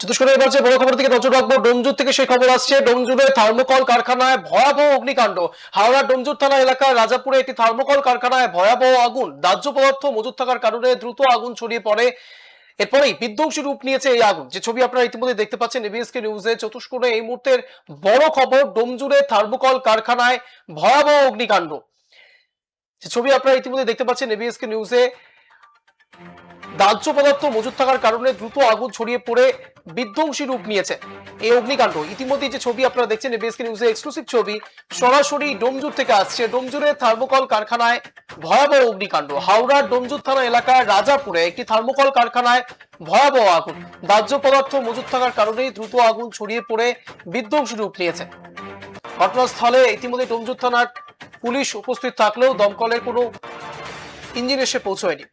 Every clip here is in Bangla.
চতুষ্কোণে এবার যে বড় খবর থেকে নজর রাখব, ডোমজুর থেকে সেই খবর আসছে। ডোমজুরে থার্মোকল কারখানায় ভয়াবহ অগ্নিকাণ্ড। হাওড়া ডোমজুর থানা এলাকার রাজাপুরে একটি থার্মোকল কারখানায় ভয়াবহ আগুন। দাহ্য পদার্থ মজুদ থাকার কারণে দ্রুত আগুন ছড়িয়ে পড়ে। এরপরেই বিধ্বংসী রূপ নিয়েছে এই আগুন। যে ছবি আপনারা ইতিমধ্যে দেখতে পাচ্ছেন এবিএসকে নিউজে চতুষ্কোণে এই মুহূর্তের বড় খবর, ডোমজুরে থার্মোকল কারখানায় ভয়াবহ অগ্নিকাণ্ড। যে ছবি আপনারা ইতিমধ্যে দেখতে পাচ্ছেন এবিএসকে নিউজে দাহ্য পদার্থ মজুদ থাকার কারণে দ্রুত আগুন ছড়িয়ে পড়ে, বিধ্বংসী রূপ নিয়েছে এই অগ্নিকাণ্ড। ইতিমধ্যে যে ছবি আপনারা দেখছেন, এবিএসকে নিউজে এক্সক্লুসিভ ছবি, সরাসরি ডোমজুর থেকে আসছে। ডোমজুরের থার্মোকল কারখানায় ভয়াবহ অগ্নিকাণ্ড। হাওড়ার ডোমজুর থানা এলাকার রাজাপুরে একটি থার্মোকল কারখানায় ভয়াবহ আগুন। দাহ্য পদার্থ মজুদ থাকার কারণেই দ্রুত আগুন ছড়িয়ে পড়ে, বিধ্বংসী রূপ নিয়েছে। ঘটনাস্থলে ইতিমধ্যে ডোমজুর থানার পুলিশ উপস্থিত থাকলেও দমকলের কোনো ইঞ্জিন এসে পৌঁছয়নি।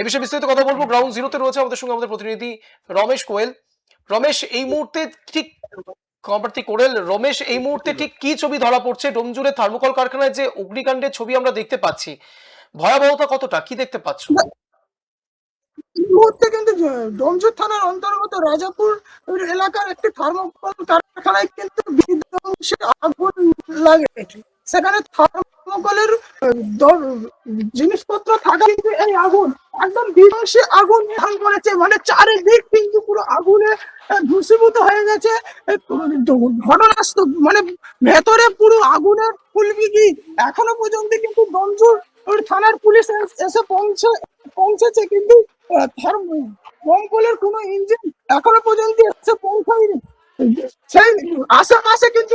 এ বিষয়ে বিস্তারিত কথা বলব। গ্রাউন্ড জিরোতে রয়েছে আমাদের সঙ্গে আমাদের প্রতিনিধি রমেশ কোয়েল। রমেশ, এই মুহূর্তে ঠিক কোরেল, রমেশ, এই মুহূর্তে ঠিক কি ছবি ধরা পড়ছে? ডোমজুরে থার্মোকল কারখানায় যে অগ্নিকাণ্ডের ছবি আমরা দেখতে পাচ্ছি, ভয়াবহতা কতটা? কি দেখতে পাচ্ছ? মুহূর্তে কিন্তু ডোমজুর থানার অন্তর্গত রাজাপুর এলাকার একটি থার্মোকল কারখানায় কিন্তু আগুন লাগে। সেখানে থার্মোকলের জিনিসপত্র থাকা কিন্তু এই আগুন। একদম বিধ্বংসী আগুন নিধন করেছে। মানে চারিদিক কিন্তু পুরো আগুনে ধূসীভূত হয়ে গেছে। ঘটনাস্থল মানে ভেতরে পুরো আগুনের ফুলবিগি এখনও পর্যন্ত কিন্তু ডোমজুর থানার পুলিশ এস- পৌঁছে পৌঁছেছে কিন্তু আহ, থার্ম- দমকলের কোনো ইঞ্জিন এখনও পর্যন্ত এসে পৌঁছায়নি। সেই আশেপাশে কিন্তু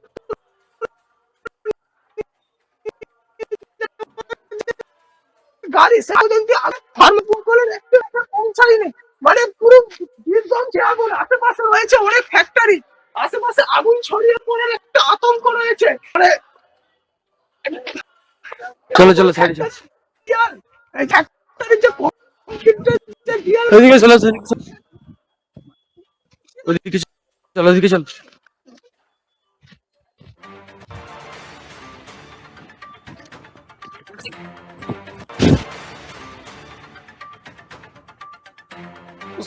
গাড়ি সে পর্যন্ত থার্মোকলের একটু একটা পৌঁছায়নি মানে পুরো বিধ্বংসী আগুন আশেপাশে রয়েছে অনেক ফ্যাক্টরি আশেপাশে আগুন ছড়িয়ে পড়ে একটা আতঙ্ক রয়েছে। মানে চলো চলো সাইডে চলো যে যে চলো ওইদিকে চলো।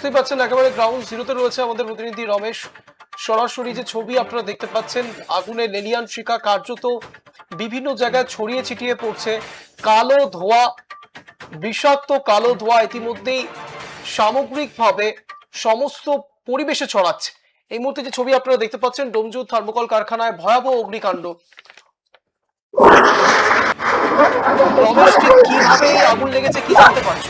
বুঝতেই পাচ্ছেন একেবারে গ্রাউন্ড জিরোতে রয়েছে আমাদের প্রতিনিধি রমেশ। সরাসরি যে ছবি আপনারা দেখতে পাচ্ছেন আগুনের লেলিয়ান শিকা কার্যত বিভিন্ন জায়গায় ছড়িয়ে ছিটিয়ে পড়ছে। কালো ধোয়া, বিষাক্ত কালো ধোয়া ইতিমধ্যেই সামগ্রিকভাবে সমস্ত পরিবেশে ছড়াচ্ছে। এই মুহূর্তে যে ছবি আপনারা দেখতে পাচ্ছেন, ডোমজু থার্মোকল কারখানায় ভয়াবহ অগ্নিকাণ্ড। রমেশ কীভাবে আগুন লেগেছে কি জানতে পারছ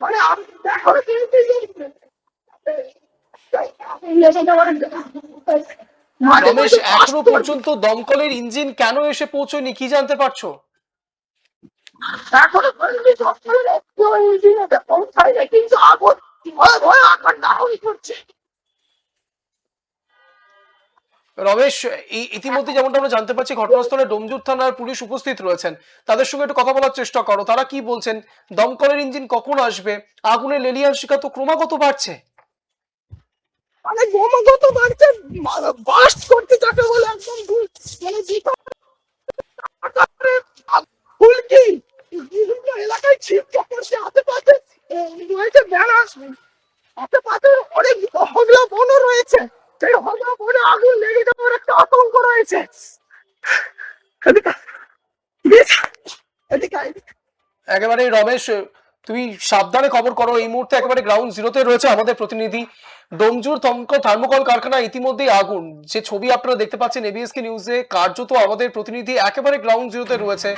মানে আমি রমেশ এখনও পর্যন্ত দমকলের ইঞ্জিন কেন এসে পৌঁছয়নি কি জানতে পারছ? এখনও পর্যন্ত দমকলের ইঞ্জিন পৌঁছায়নি কিন্তু আগুন ভয়ে ভয়ে আকার দাহন করছে। রমেশ ইতিমধ্যে যেমনটা আমরা জানতে পারছি ঘটনাস্থলে ডোমজুর থানার পুলিশ উপস্থিত রয়েছেন। তাদের সঙ্গে একটু কথা বলার চেষ্টা করো। তারা কি বলছেন? দমকলের ইঞ্জিন কখন আসবে? আগুনের লেলিয়ান শিকা তো ক্রমাগত বাড়ছে। মানে ক্রমাগত বাড়ছে। বাস্ট করতে যাকে বলে একদম মানে বিভিন্ন এলাকায় পড়ছে আশেপাশে আহ, রয়েছে ব্যানার। আশেপাশে অনেক হগলা বনও রয়েছে। সেই হজা বনে আগুন লেগে যাওয়ার একটা আতঙ্ক রয়েছে। এদিকে এদিকে এদিকে একেবারে রমেশ তুমি সাবধানে খবর করো। এই মুহূর্তে একেবারে গ্রাউন্ড জিরোতে রয়েছে আমাদের প্রতিনিধি ডোমজুর থমক- থার্মোকল কারখানা, ইতিমধ্যেই আগুন। যে ছবি আপনারা দেখতে পাচ্ছেন এবিএসকে নিউজে কার্যত আমাদের প্রতিনিধি একেবারে গ্রাউন্ড জিরোতে রয়েছে।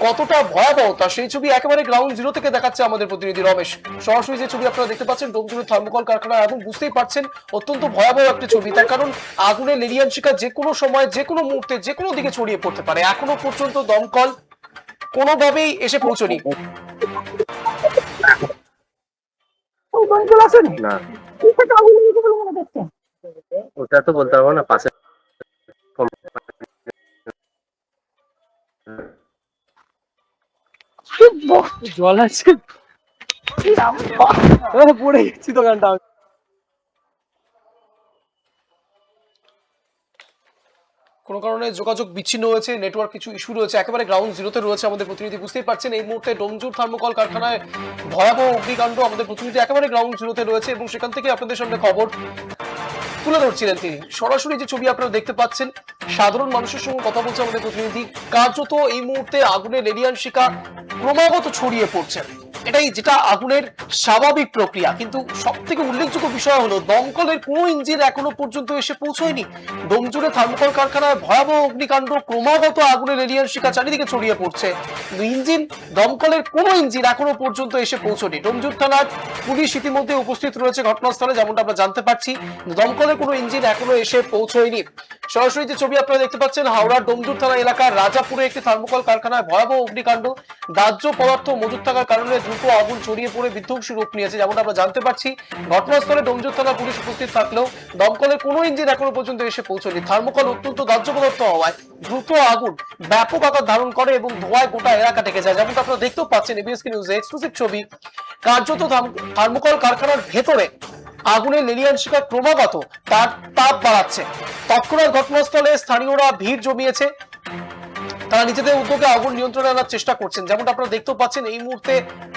কতটা ভয়াবহতা, সেই ছবি একেবারে গ্রাউন্ড জিরো থেকে দেখাচ্ছে আমাদের প্রতিনিধি রমেশ। সরাসরি যে ছবি আপনারা দেখতে পাচ্ছেন ডোমজুরের থার্মোকল কারখানা আগুন বুঝতেই পারছেন অত্যন্ত ভয়াবহ একটি ছবি। তার কারণ, আগুনের লেলিয়ান শিকা যে কোনো সময়, যে কোনো মুহূর্তে, যে কোনো দিকে ছড়িয়ে পড়তে পারে। এখনও পর্যন্ত দমকল কোনোভাবেই এসে পৌঁছনি দমকল আছে না। মনে ওটা তো বলতে পারব না পাশে। জল আছে? পড়ে গেছি দোকানটা কোনো কারণে যোগাযোগ বিচ্ছিন্ন হয়েছে নেটওয়ার্ক কিছু ইস্যু রয়েছে, একেবারে গ্রাউন্ড জিরোতে রয়েছে আমাদের প্রতিনিধি, বুঝতেই পারছেন। এই মুহূর্তে ডোমজুর থার্মোকল কারখানায় ভয়াবহ অগ্নিকাণ্ড আমাদের প্রতিনিধি একেবারে গ্রাউন্ড জিরোতে রয়েছে এবং সেখান থেকে আপনাদের সামনে খবর তুলে ধরছিলেন তিনি। সরাসরি যে ছবি আপনারা দেখতে পাচ্ছেন, সাধারণ মানুষের সঙ্গে কথা বলছে আমাদের প্রতিনিধি। কার্যত এই মুহূর্তে আগুনের লেলিয়ান শিকা ক্রমাগত ছড়িয়ে পড়ছে। এটাই যেটা আগুনের স্বাভাবিক প্রক্রিয়া। কিন্তু সব থেকে উল্লেখযোগ্য বিষয় হলো, দমকলের কোনো ইঞ্জিন এখনও পর্যন্ত এসে পৌঁছয়নি। ডোমজুড়ে থার্মোকল কারখানায় ভয়াবহ অগ্নিকাণ্ড ক্রমাগত আগুনের এলিয়ান শিকা চারিদিকে ছড়িয়ে পড়ছে। ইঞ্জিন, দমকলের কোনো ইঞ্জিন এখনও পর্যন্ত এসে পৌঁছনি ডোমজুর থানার পুলিশ ইতিমধ্যে উপস্থিত রয়েছে ঘটনাস্থলে, যেমনটা আমরা জানতে পারছি। দমকলের কোনো ইঞ্জিন এখনও এসে পৌঁছয়নি। সরাসরি যে ছবি আপনারা দেখতে পাচ্ছেন, হাওড়ার ডোমজুর থানা এলাকার রাজাপুরে একটি থার্মোকল কারখানায় ভয়াবহ অগ্নিকাণ্ড। দাহ্য পদার্থ মজুদ থাকার কারণে দ্রুত আগুন ছড়িয়ে পড়ে বিধ্বংসী রূপ নিয়েছে, যেমনটা আমরা জানতে পারছি। ঘটনাস্থলে ডোমজুর থানা পুলিশ উপস্থিত থাকলেও দমকলের কোনো ইঞ্জিন এখনও পর্যন্ত এসে পৌঁছয়নি। থার্মোকল অত্যন্ত দাহ্য পদার্থ হওয়ায় দ্রুত আগুন ব্যাপক আকার ধারণ করে এবং ধোঁয়ায় গোটা এলাকা ঢেকে যায়। যেমনটা আপনারা দেখতেও পাচ্ছেন এবিএসকে নিউজে এক্সক্লুসিভ ছবি। কার্যত থার্মোকল কারখানার ভেতরে আগুনের লেলিয়ান শিকার ক্রমাগত তার তাপ বাড়াচ্ছে। তৎক্ষণাৎ ঘটনাস্থলে স্থানীয়রা ভিড় জমিয়েছে। তারা নিজেদের উদ্যোগে আগুন নিয়ন্ত্রণে আনার চেষ্টা করছেন। যেমনটা আপনারা দেখতেও পাচ্ছেন, এই মুহূর্তে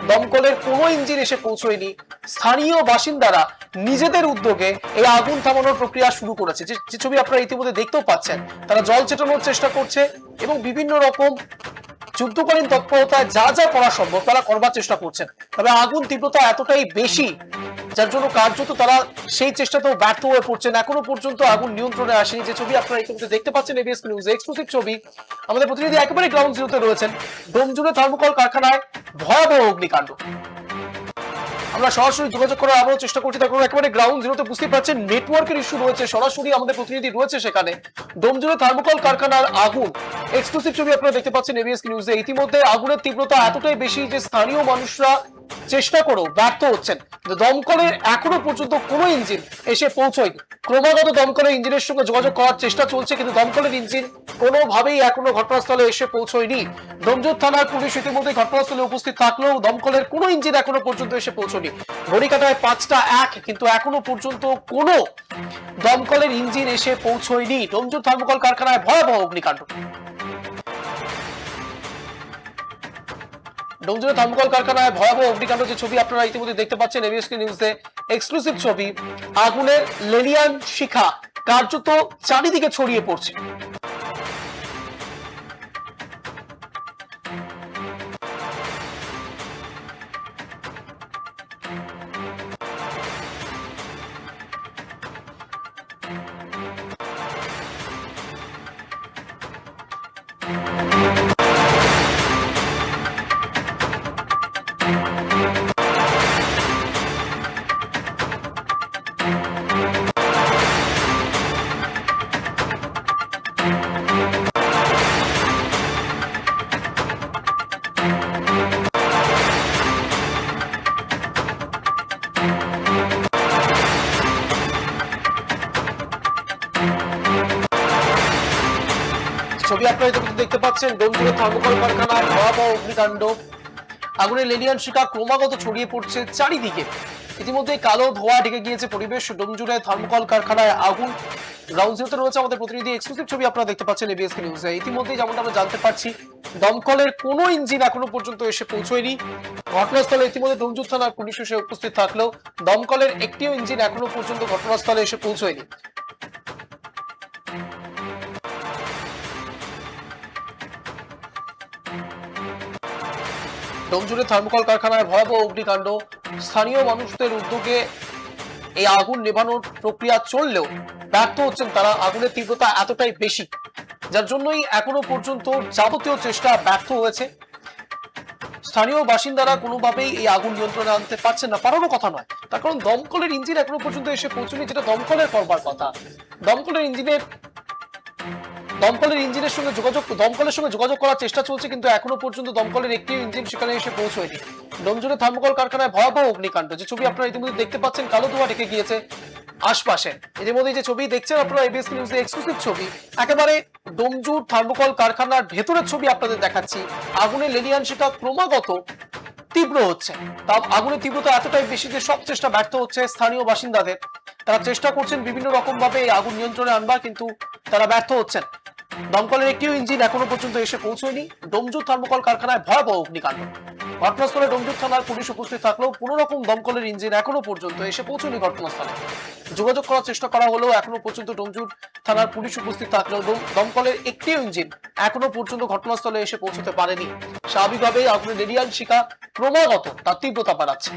দমকলের কোনো ইঞ্জিন এসে পৌঁছয়নি। স্থানীয় বাসিন্দারা নিজেদের উদ্যোগে এই আগুন থামানোর প্রক্রিয়া শুরু করেছে। যে যে ছবি আপনারা ইতিমধ্যে দেখতেও পাচ্ছেন, তারা জল চেটানোর চেষ্টা করছে এবং বিভিন্ন রকম যুদ্ধকালীন তৎপরতায় যা যা করা সম্ভব, তারা করবার চেষ্টা করছেন। তবে আগুন তীব্রতা এতটাই বেশি, যার জন্য কার্যত তারা সেই চেষ্টাতেও ব্যর্থ হয়ে পড়ছেন। এখনও পর্যন্ত আগুন নিয়ন্ত্রণে আসেনি। যে ছবি আপনারা ইতিমধ্যে দেখতে পাচ্ছেন এবিএস নিউজ এক্সক্লুসিভ ছবি। আমাদের প্রতিনিধি একেবারে গ্রাউন্ড জিরোতে রয়েছেন। ডোমজুড়ে থার্মোকল কারখানায় ভয়াবহ অগ্নিকাণ্ড। আমরা সরাসরি যোগাযোগ করার আবারও চেষ্টা করছি। তার একেবারে গ্রাউন্ড জিরোতে বুঝতে পারছেন নেটওয়ার্কের ইস্যু রয়েছে। সরাসরি আমাদের প্রতিনিধি রয়েছে সেখানে। ডোমজুড়ে থার্মোকল কারখানার আগুন। এক্সক্লুসিভ ছবি আপনারা দেখতে পাচ্ছেন এবিএস নিউজে ইতিমধ্যে আগুনের তীব্রতা এতটাই বেশি যে স্থানীয় মানুষরা চেষ্টা করেও ব্যর্থ হচ্ছেন। দমকলের এখনও পর্যন্ত কোনো ইঞ্জিন এসে পৌঁছয়নি। ক্রমাগত দমকলের ইঞ্জিনের সঙ্গে যোগাযোগ করার চেষ্টা চলছে, কিন্তু দমকলের ইঞ্জিন কোনোভাবেই এখনও ঘটনাস্থলে এসে পৌঁছয়নি। ডোমজুর থানার পুলিশ ইতিমধ্যে ঘটনাস্থলে উপস্থিত থাকলেও দমকলের কোনো ইঞ্জিন এখনও পর্যন্ত এসে পৌঁছয়নি। ঘড়িকাটায় পাঁচটা এক, কিন্তু এখনও পর্যন্ত কোনো দমকলের ইঞ্জিন এসে পৌঁছয়নি। ডোমজুর থার্মোকল কারখানায় ভয়াবহ অগ্নিকাণ্ড। ডোমজুরে থার্মোকল কারখানায় ভয়াবহ অগ্নিকাণ্ড যে ছবি আপনারা ইতিমধ্যে দেখতে পাচ্ছেন এবিএসকে নিউজে এক্সক্লুসিভ ছবি। আগুনের লেলিয়ান শিখা কার্যত চারিদিকে ছড়িয়ে পড়ছে। পাচ্ছেন ডোমজুরে থার্মোকল কারখানায় ভয়াবহ অগ্নিকাণ্ড। আগুনের লেলিয়ান শিকা ক্রমাগত ছড়িয়ে পড়ছে চারিদিকে। ইতিমধ্যে কালো ধোয়া ঢেকে গিয়েছে পরিবেশ ডোমজুরে থার্মোকল কারখানায় আগুন। গ্রাউন্ড জিরোতে রয়েছে আমাদের প্রতিনিধি এক্সক্লুসিভ ছবি আপনারা দেখতে পাচ্ছেন এবিএসকে নিউজে ইতিমধ্যে যেমনটা আমরা জানতে পারছি, দমকলের কোনো ইঞ্জিন এখনও পর্যন্ত এসে পৌঁছয়নি। ঘটনাস্থলে ইতিমধ্যে ডোমজুর থানার পুলিশ এসে উপস্থিত থাকলেও দমকলের একটিও ইঞ্জিন এখনও পর্যন্ত ঘটনাস্থলে এসে পৌঁছয়নি। ডোমজুরে থার্মোকল কারখানায় ভয়াবহ অগ্নিকাণ্ড। স্থানীয় মানুষদের উদ্যোগে এই আগুন নেভানোর প্রক্রিয়া চললেও ব্যর্থ হচ্ছেন তারা। আগুনের তীব্রতা এতটাই বেশি, যার জন্যই এখনও পর্যন্ত যাবতীয় চেষ্টা ব্যর্থ হয়েছে। স্থানীয় বাসিন্দারা কোনোভাবেই এই আগুন নিয়ন্ত্রণে আনতে পারছেন না, পারারও কথা নয়। তার কারণ দমকলের ইঞ্জিন এখনও পর্যন্ত এসে পৌঁছয়নি, যেটা দমকলের করবার কথা। দমকলের ইঞ্জিনের দমকলের ইঞ্জিনের সঙ্গে যোগাযোগ দমকলের সঙ্গে যোগাযোগ করার চেষ্টা চলছে, কিন্তু এখনও পর্যন্ত দমকলের একটি ইঞ্জিন সেখানে এসে পৌঁছয়নি। ডোমজুরে থার্মোকল কারখানায় ভয়াবহ অগ্নিকাণ্ড, যে ছবি আপনারা ইতিমধ্যে দেখতে পাচ্ছেন, কালো ধোয়া ঢেকে গিয়েছে আশপাশে। এর মধ্যে যে ছবি দেখছেন আপনারা এবিএস নিউজে এক্সক্লুসিভ ছবি। একেবারে ডোমজুর থার্মোকল কারখানার ভেতরের ছবি আপনাদের দেখাচ্ছি। আগুনের শিকা ক্রমাগত তীব্র হচ্ছে। তা আগুনের তীব্রতা এতটাই বেশি যে সব চেষ্টা ব্যর্থ হচ্ছে স্থানীয় বাসিন্দাদের। তারা চেষ্টা করছেন বিভিন্ন রকম ভাবে আগুন নিয়ন্ত্রণে আনবার, কিন্তু তারা ব্যর্থ হচ্ছেন। দমকলের একটিও ইঞ্জিন এখনও পর্যন্ত এসে পৌঁছয়নি। ডোমজুর থার্মোকল কারখানায় ভয়াবহ অগ্নিকাণ্ড। ঘটনাস্থলে ডোমজুর থানার পুলিশ উপস্থিত থাকলেও কোনো রকম দমকলের ইঞ্জিন এখনও পর্যন্ত এসে পৌঁছয়নি ঘটনাস্থলে। যোগাযোগ করার চেষ্টা করা হলেও এখনও পর্যন্ত ডোমজুর থানার পুলিশ উপস্থিত থাকলেও দমকলের একটিও ইঞ্জিন এখনও পর্যন্ত ঘটনাস্থলে এসে পৌঁছতে পারেনি। স্বাভাবিকভাবেই আগুনের রেডিয়াল শিকা ক্রমাগত তার তীব্রতা বাড়াচ্ছে।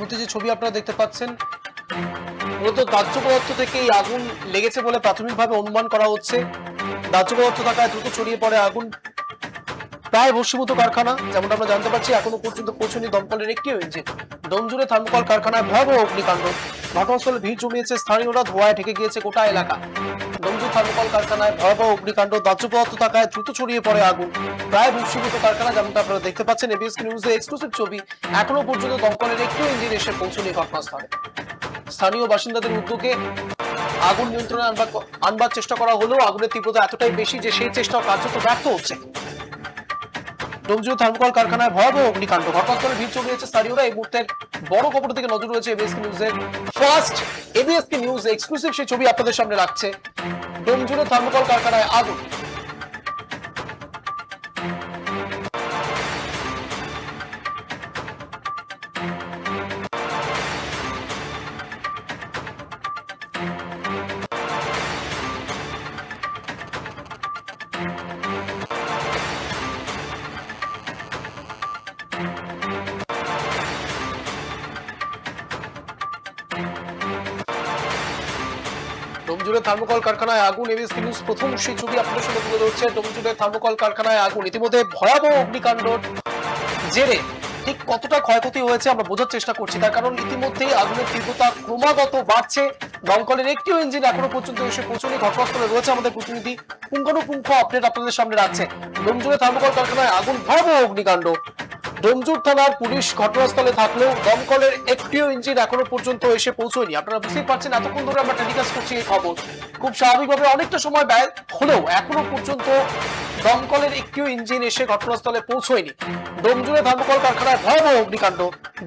মধ্যে যে ছবি আপনারা দেখতে পাচ্ছেন, মূলত দাহ্য পদার্থ থেকে এই আগুন লেগেছে বলে প্রাথমিকভাবে অনুমান করা হচ্ছে। দাহ্য পদার্থ থাকায় দ্রুত ছড়িয়ে পড়ে আগুন। প্রায় ভস্মীভূত কারখানা, যেমনটা আমরা জানতে পারছি, এখনও পর্যন্ত পৌঁছনি দমকলের একটি ইঞ্জিন ডোমজুড়ে থার্মোকল কারখানায় ভয়াবহ অগ্নিকাণ্ড। ঘটনাস্থলে ভিড় জমিয়েছে স্থানীয়রা, ধোঁয়ায় ঢেকে গিয়েছে গোটা এলাকা। থার্মোকল কারখানায় ভয়াবহ অগ্নিকাণ্ড দাহ্য পদার্থ থাকায় দ্রুত ছড়িয়ে পড়ে আগুন। প্রায় ভস্মীভূত কারখানা, যেমনটা আপনারা দেখতে পাচ্ছেন এবিএস নিউজে এক্সক্লুসিভ ছবি এখনও পর্যন্ত দমকলের একটু ইঞ্জিন এসে পৌঁছনি ঘটনাস্থলে। স্থানীয় বাসিন্দাদের উদ্যোগে আগুন নিয়ন্ত্রণে আনবার আনবার চেষ্টা করা হলেও আগুনের তীব্রতা এতটাই বেশি যে সেই চেষ্টা কার্যত ব্যর্থ হচ্ছে। ডোমজুর থার্মোকল কারখানায় ভয়াবহ অগ্নিকাণ্ড। করে ভিড় জমিয়েছে স্থানীয়রা। এই মুহূর্তে বড় খবর থেকে নজর রয়েছে এবিএসকে নিউজের ফার্স্ট এবিএসকে নিউজ এক্সক্লুসিভ সেই ছবি আপনাদের সামনে রাখছে। ডোমজুরে থার্মোকল কারখানায় আগুন ডোমজুড়ে থার্মোকল কারখানায় আগুন, এবিএস নিউজ প্রথম সেই ছবি আপনাদের সামনে তুলে ধরছে। ডোমজুড়ে থার্মোকল কারখানায় আগুন, ইতিমধ্যে ভয়াবহ অগ্নিকাণ্ড জেরে ঠিক কতটা ক্ষয়ক্ষতি হয়েছে আমরা বোঝার চেষ্টা করছি। তার কারণ ইতিমধ্যেই আগুনের তীব্রতা ক্রমাগত বাড়ছে। দমকলের একটিও ইঞ্জিন এখনও পর্যন্ত এসে পৌঁছনি ঘটনাস্থলে রয়েছে আমাদের প্রতিনিধি পুঙ্খানুপুঙ্খ আপডেট আপনাদের সামনে রাখছে। ডোমজুড়ে থার্মোকল কারখানায় আগুন, ভয়াবহ অগ্নিকাণ্ড। ডোমজুর থানার পুলিশ ঘটনাস্থলে থাকলেও দমকলের একটিও ইঞ্জিন এখনও পর্যন্ত এসে পৌঁছয়নি। আপনারা বুঝতেই পারছেন, এতক্ষণ ধরে আমরা টেলিকাস্ট করছি এই খবর। খুব স্বাভাবিকভাবে অনেকটা সময় ব্যয় হলেও এখনও পর্যন্ত দমকলের একটিও ইঞ্জিন এসে ঘটনাস্থলে পৌঁছয়নি। ডোমজুরে থার্মোকল কারখানায় ভয়াবহ অগ্নিকাণ্ড।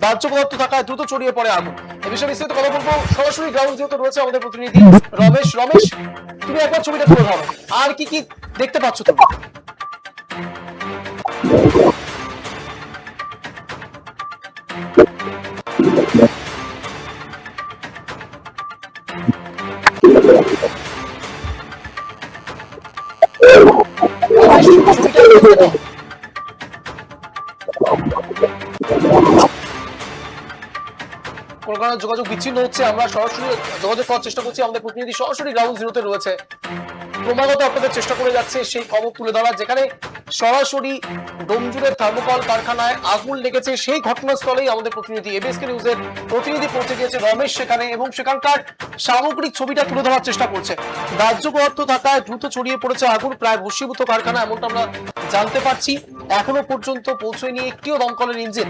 দাহ্য পদার্থ থাকায় দ্রুত ছড়িয়ে পড়ে আগুন। এ বিষয়ে বিস্তারিত কথা বলব। সরাসরি গ্রাউন্ড জিরোতে রয়েছে আমাদের প্রতিনিধি রমেশ। রমেশ, তুমি একবার ছবিটা তুলে ধরো। আর কি কি দেখতে পাচ্ছ তুমি যোগাযোগ বিচ্ছিন্ন হচ্ছে, আমরা সরাসরি যোগাযোগ করার চেষ্টা করছি। আমাদের প্রতিনিধি সরাসরি গ্রাউন্ড জিরোতে রয়েছে। ক্রমাগত আপনাদের চেষ্টা করে যাচ্ছে সেই খবর তুলে ধরার যেখানে সরাসরি ডোমজুরের থার্মোকল কারখানায় আগুন লেগেছে। সেই ঘটনাস্থলেই আমাদের প্রতিনিধি, এবিএসকে নিউজের প্রতিনিধি পৌঁছে গিয়েছে রমেশ সেখানে এবং সেখানকার সামগ্রিক ছবিটা তুলে ধরার চেষ্টা করছে। দাহ্য পদার্থ থাকায় দ্রুত ছড়িয়ে পড়েছে আগুন, প্রায় ভস্মীভূত কারখানা, এমনটা আমরা জানতে পারছি। এখনও পর্যন্ত পৌঁছয়নি একটিও দমকলের ইঞ্জিন।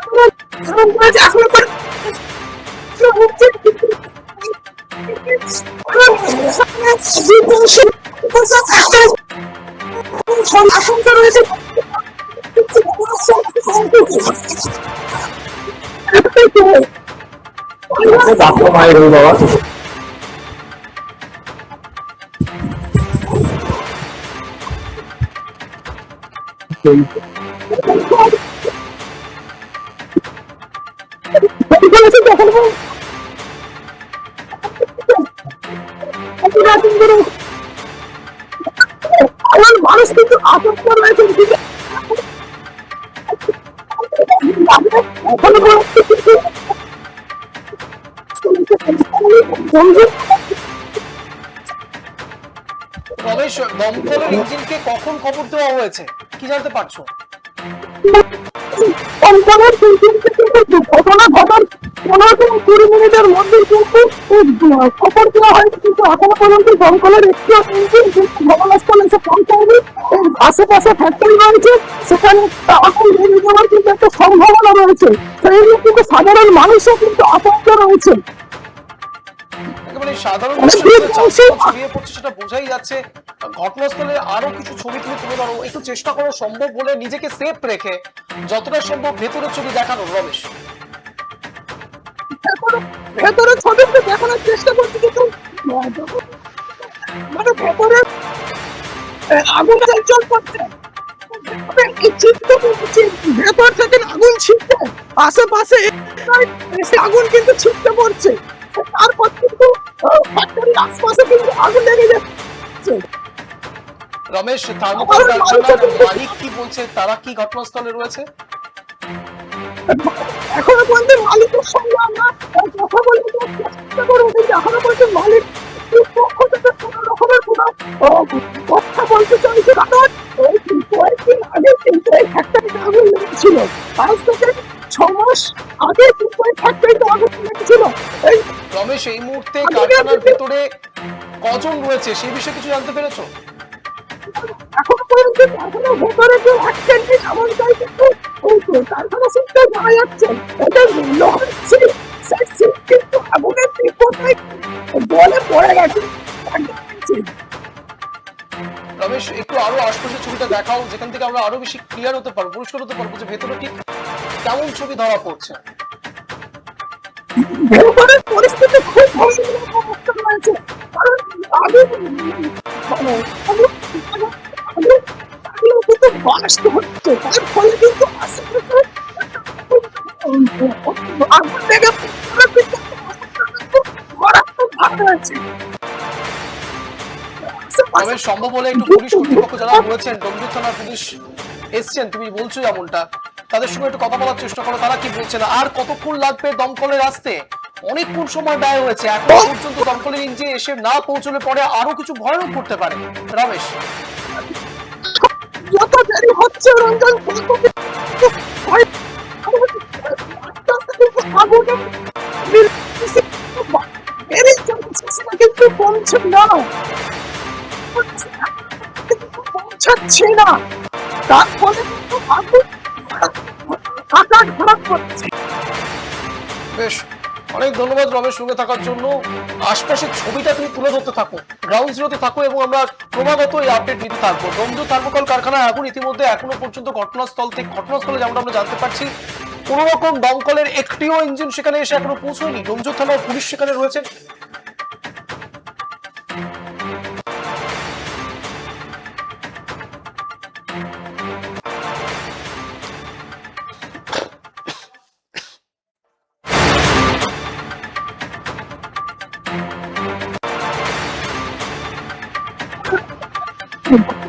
সম্ভাবনা রয়েছে কিন্তু এখনও করে আমার মানুষ কিন্তু আতঙ্ক দমকলের ইঞ্জিনকে কখন খবর দেওয়া হয়েছে? কি জানতে পারছ? কনকনের কিন্তু ঘটনা পনেরো থেকে কুড়ি মিনিটের মধ্যে কিন্তু খবর দেওয়া কিন্তু এখনও পর্যন্ত দমকলের একটি কিন্তু ঘটনাস্থলে এসে পৌঁছায়নি। এর আশেপাশে ফ্যাক্টরি রয়েছে সেখানে আগুন লেগে যাওয়ার কিন্তু একটা সম্ভাবনা রয়েছে। সেই জন্য কিন্তু সাধারণ মানুষও কিন্তু আতঙ্ক রয়েছে। সাধারণ ছড়িয়ে পড়ছে সেটা বোঝাই যাচ্ছে। ঘটনাস্থলে আরও কিছু ছবি তুমি তুলে ধরো একটু চেষ্টা করো সম্ভব বলে নিজেকে সেফ রেখে যতটা সম্ভব ভেতরের ছবি দেখানো রমেশ। ভেতরে- ছবিটা দেখানোর চেষ্টা করছি কিন্তু মানে ভেতরে আগুন চিত্র করছি, ভেতর থেকে আগুন ছিটছে আশেপাশে এসে আগুন কিন্তু ছিটতে পড়ছে। তারপর কিন্তু ফ্যাক্টরির আশপাশে কিন্তু আগুন লেগে যাচ্ছে। রমেশ থার্মোকল কারখানার মালিক কি বলছে? তারা কি ঘটনাস্থলে রয়েছে? এখনও পর্যন্ত মালিকের সঙ্গে আমরা কথা বলে চেষ্টা করব কিন্তু এখনও পর্যন্ত মালিক পক্ষ থেকে কোনো রকমের কোনো কথা বলতে চাইছে কারণ ওই কয়েকদিন আগে কিন্তু এই ফ্যাক্টরিতে আগুন লেগেছিল। আজ থেকে ছ মাস আগে কিন্তু এই ফ্যাক্টরিতে আগুন লেগেছিল। এই রমেশ এই মুহূর্তে কারখানার ভেতরে কজন রয়েছে সেই বিষয়ে কিছু জানতে পেরেছ? এখনও পর্যন্ত কারখানার ভেতরে কেউ আসছেননি এমনটাই কিন্তু ওই তো কারখানা সূত্রে জানা যাচ্ছে। এটা লোহার ছিল সেই ছিল কিন্তু আগুনের তীব্রতায় জলে পড়ে গেছে। রমেশ একটু আরও আশপাশের ছবিটা দেখাও যেখান থেকে আমরা আরও বেশি ক্লিয়ার হতে পারব পরিষ্কার হতে পারব যে ভেতরে ঠিক কেমন ছবি ধরা পড়ছে। ভেতরের পরিস্থিতি খুব ভয়ানক অবস্থা রয়েছে কারণ আগে মানে সম্ভব হলে একটু পুলিশ কর্তৃপক্ষ যারা থানার পুলিশ এসছেন, তুমি বলছো যেমনটা তাদের সঙ্গে একটু কথা বলার চেষ্টা করো, তারা কি বলছেন আর কতক্ষণ লাগবে দমকলের আসতে? অনেকক্ষণ সময় ব্যয় হয়েছে, এখন পর্যন্ত দমকলের ইঞ্জিন এসে না পৌঁছলে পরে আরও কিছু ভয়ানক করতে পারে। রমেশ। দেরি হচ্ছে রঞ্জন পৌঁছাচ্ছে না কিন্তু বেশ, অনেক ধন্যবাদ রমেশ সঙ্গে থাকার জন্য। আশপাশের ছবিটা তুমি তুলে ধরতে থাকো গ্রাউন্ড জিরোতে থাকো এবং আমরা ক্রমাগত এই আপডেট নিতে থাকব। ডোমজু থার্মোকল কারখানায় আগুন ইতিমধ্যে এখনও পর্যন্ত ঘটনাস্থল থেকে ঘটনাস্থলে যেমন আমরা জানতে পারছি, কোন রকম দমকলের একটিও ইঞ্জিন সেখানে এসে এখনও পৌঁছয়নি। ডোমজু থানার পুলিশ সেখানে রয়েছে। এই মুহূর্তে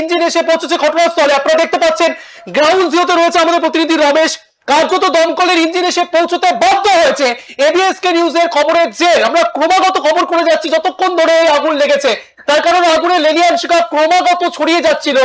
ইঞ্জিন এসে পৌঁছেছে ঘটনাস্থলে। আপনারা দেখতে পাচ্ছেন গ্রাউন্ড জিরোতে রয়েছে আমাদের প্রতিনিধি রমেশ। কার্যত দমকলের ইঞ্জিন এসে পৌঁছতে বাধ্য হয়েছে এবিএসকে নিউজের খবরের যে আমরা ক্রমাগত খবর করে যাচ্ছি, যতক্ষণ ধরে আগুন লেগেছে। তার কারণে আগুনের লেলিয়ান শিকা ক্রমাগত ছড়িয়ে যাচ্ছিল।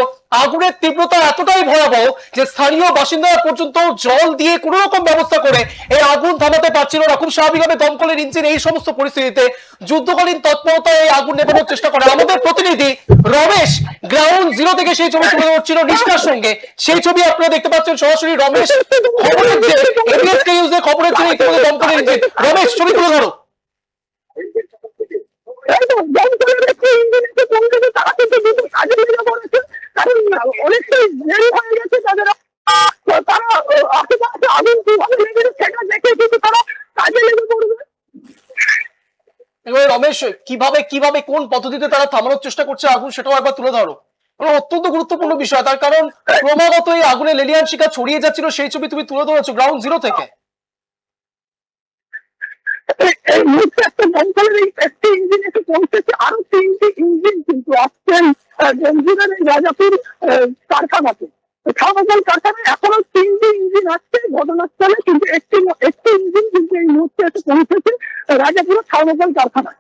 আগুনের তীব্রতা এতটাই ভয়াবহ যে স্থানীয় বাসিন্দারা পর্যন্ত জল দিয়ে কোনো রকম ব্যবস্থা করে এই আগুন থামাতে পারছিল না। খুব স্বাভাবিকভাবে দমকলের ইঞ্জিন এই সমস্ত পরিস্থিতিতে যুদ্ধকালীন তৎপরতায় এই আগুন নেভানোর চেষ্টা করে। আমাদের প্রতিনিধি রমেশ গ্রাউন্ড জিরো থেকে সেই ছবি তুলে ধরছিল নিষ্ঠার সঙ্গে। সেই ছবি আপনারা দেখতে পাচ্ছেন। সরাসরি রমেশ খবরের যে খবরের যে ইতিমধ্যে দমকলের ইঞ্জিন। রমেশ, ছবি তুলে ধরো একদম দমকলের একটি ইঞ্জিন এসে পৌঁছেছে তারা কিন্তু দ্রুত কাজে লেগে পড়েছে কারণ তারা আগুন কীভাবে দেখে কিন্তু তারা কাজে লেগে পড়বে। রমেশ, কীভাবে কীভাবে, কোন পদ্ধতিতে তারা থামানোর চেষ্টা করছে আগুন সেটাও একবার তুলে ধরো। কারণ অত্যন্ত গুরুত্বপূর্ণ বিষয়, তার কারণ ক্রমাগত এই আগুনের লেলিয়ান শিকার ছড়িয়ে যাচ্ছিল, সেই ছবি তুমি তুলে ধরেছো গ্রাউন্ড জিরো থেকে। ইঞ্জিন এসে পৌঁছেছে আরও তিনটি ইঞ্জিন কিন্তু আসছেন রাজাপুর কারখানাতে থার্মোকল কারখানায় এখনও তিনটি ইঞ্জিন আসছে ঘটনাস্থলে কিন্তু একটি রাজাপুরের থার্মোকল কারখানায়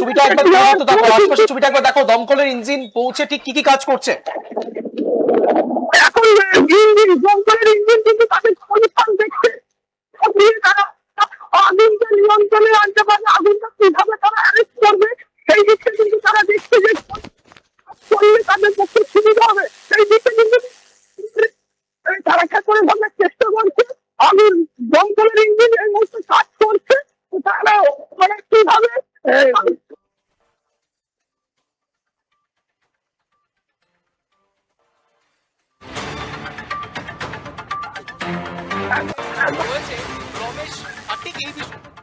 ছবিটা ছবিটা একবার দেখো, দমকলের ইঞ্জিন পৌঁছে ঠিক কি কি কাজ করছে? এখন ইঞ্জিন, দমকলের ইঞ্জিন কিন্তু তাদের আগুনকে নিয়ন্ত্রণে আনতে আগুনটা কীভাবে তারা অ্যারেস্ট করবে সেই দিকটা কিন্তু তারা দেখছে যে করলে তাদের পক্ষে সুবিধা হবে সেই দিকটা কিন্তু তারা করে ভাবনার চেষ্টা করছে আগুন দমকলের ইঞ্জিন এই মুহূর্তে কাজ করছে তারা মানে কীভাবে রমেশ সঠিক ঠিক এই বিষয়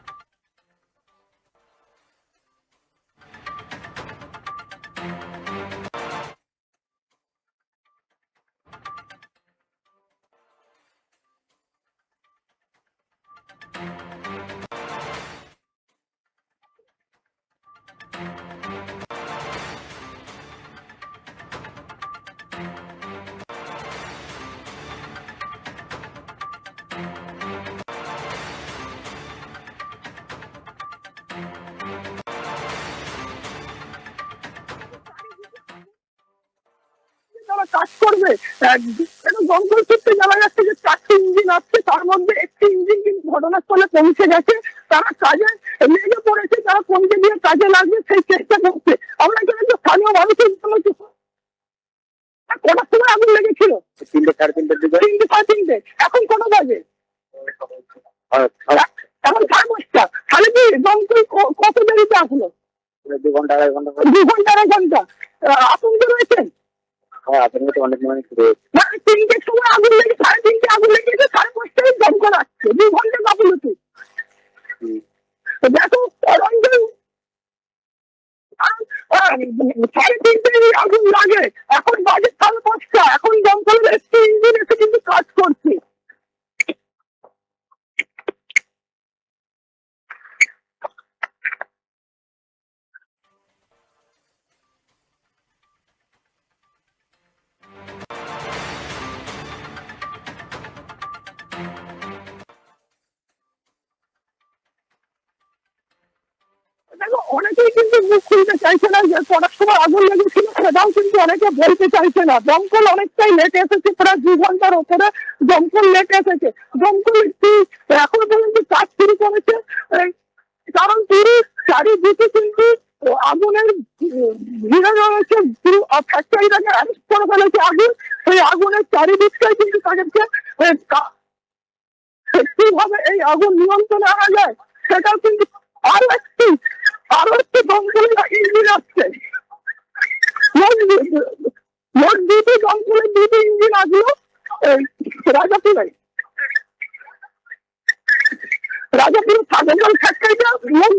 কাজ করবে জঙ্গল সূত্রে জানা যাচ্ছে যে চারটি ইঞ্জিন আসছে তার মধ্যে একটি ইঞ্জিন কিন্তু ঘটনাস্থলে পৌঁছে গেছে। তারা কাজে লেগে পড়েছে তারা কোনকে দিয়ে কাজে লাগবে সেই চেষ্টা করছে। আমরা এখানে যে স্থানীয় মানুষের জন্য কিছু কটার সময় আগুন লেগেছিল? তিনটে সাড়ে তিনটের দিকে। তিনটে সাড়ে তিনটে। এখন কত বাজে? হয়, হয়, এখন সাড়ে পাঁচটা। তাহলে কি দমকল ক- কত দেরিতে আসলো? দু ঘণ্টা আড়াই ঘণ্টা। দু ঘণ্টা আড়াই ঘণ্টা। আতঙ্ক রয়েছেন। হয় অনেক মানুষ মানে তিনটের সময় আগুন লেগে সাড়ে তিনটে আগুন লেগেছে সাড়ে পাঁচটায় দমকল আসছে দু ঘণ্টা গাফিলতি দেখো সাড়ে তিনটে আগুন লাগে। এখন বাজে সাড়ে পাঁচটা এখন দমকলের এসছে ইঞ্জিন এসে কিন্তু কাজ করছে। অনেকেই কিন্তু মুখ খুলতে চাইছে না, যে কটার সময় আগুন লেগেছিল, সেটাও কিন্তু অনেকে বলতে চাইছে না। দমকল অনেকটাই লেট এসেছে, প্রায় দু ঘণ্টার ওপরে দমকল লেট এসেছে। দমকল এখনও পর্যন্ত কাজ শুরু করেছে কারণ পুরো চারিদিকে কিন্তু আগুনের ঘিরে রয়েছে, পুরো ফ্যাক্টরিটাকে অ্যারেস্ট করে ফেলেছে আগুন। সেই আগুনের চারিদিকটাই কিন্তু তাদেরকে কীভাবে এই আগুন নিয়ন্ত্রণে আনা যায়, সেটাও কিন্তু আরও একটি আরও একটি দমকলের ইঞ্জিন আসছে। মোট দুটি দমকলের দুটি ইঞ্জিন আসলো রাজাপুরে। রাজাপুরে সাধারণ ফ্যাক্টরিটা মোট